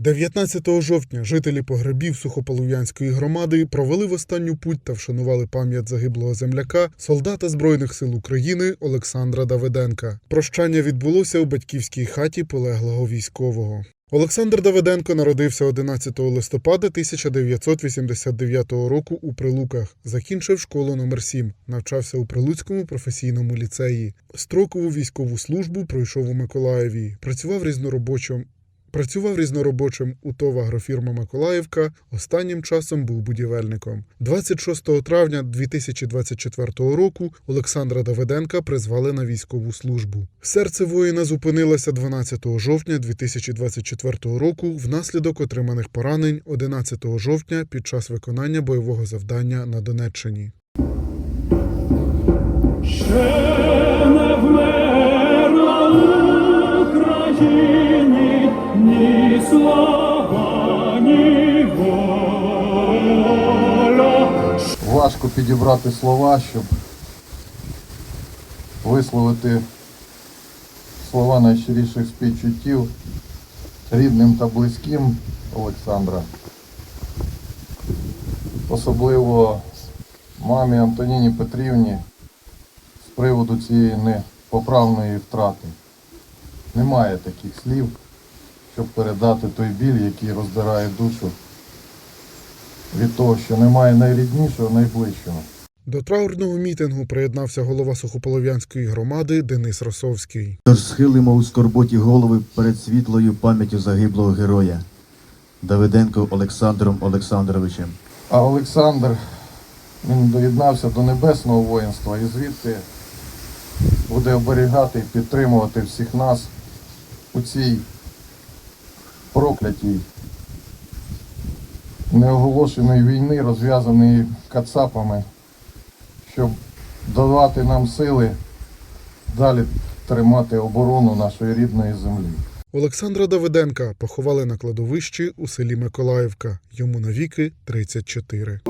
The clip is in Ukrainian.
19 жовтня жителі погребів Сухополов'янської громади провели в останню путь та вшанували пам'ять загиблого земляка, солдата Збройних сил України Олександра Давиденка. Прощання відбулося у батьківській хаті полеглого військового. Олександр Давиденко народився 11 листопада 1989 року у Прилуках. Закінчив школу номер 7 навчався у Прилуцькому професійному ліцеї. Строкову військову службу пройшов у Миколаєві. Працював різноробочим. Працював різноробочим у ТОВ агрофірма Миколаївка. Останнім часом був будівельником. 26 травня 2024 року Олександра Давиденка призвали на військову службу. Серце воїна зупинилося 12 жовтня 2024 року внаслідок отриманих поранень 11 жовтня під час виконання бойового завдання на Донеччині. Важко підібрати слова, щоб висловити слова найщиріших співчуттів рідним та близьким Олександра. Особливо мамі Антоніні Петрівні з приводу цієї непоправної втрати. Немає таких слів, щоб передати той біль, який роздирає душу від того, що немає найріднішого, найближчого. До траурного мітингу приєднався голова Сухополов'янської громади Денис Росовський. Тож схилимо у скорботі голови перед світлою пам'яттю загиблого героя Давиденко Олександром Олександровичем. А Олександр він доєднався до небесного воїнства і звідти буде оберігати і підтримувати всіх нас у цій проклятій неоголошеної війни, розв'язаної кацапами, щоб давати нам сили далі тримати оборону нашої рідної землі. Олександра Давиденка поховали на кладовищі у селі Миколаївка. Йому навіки 34.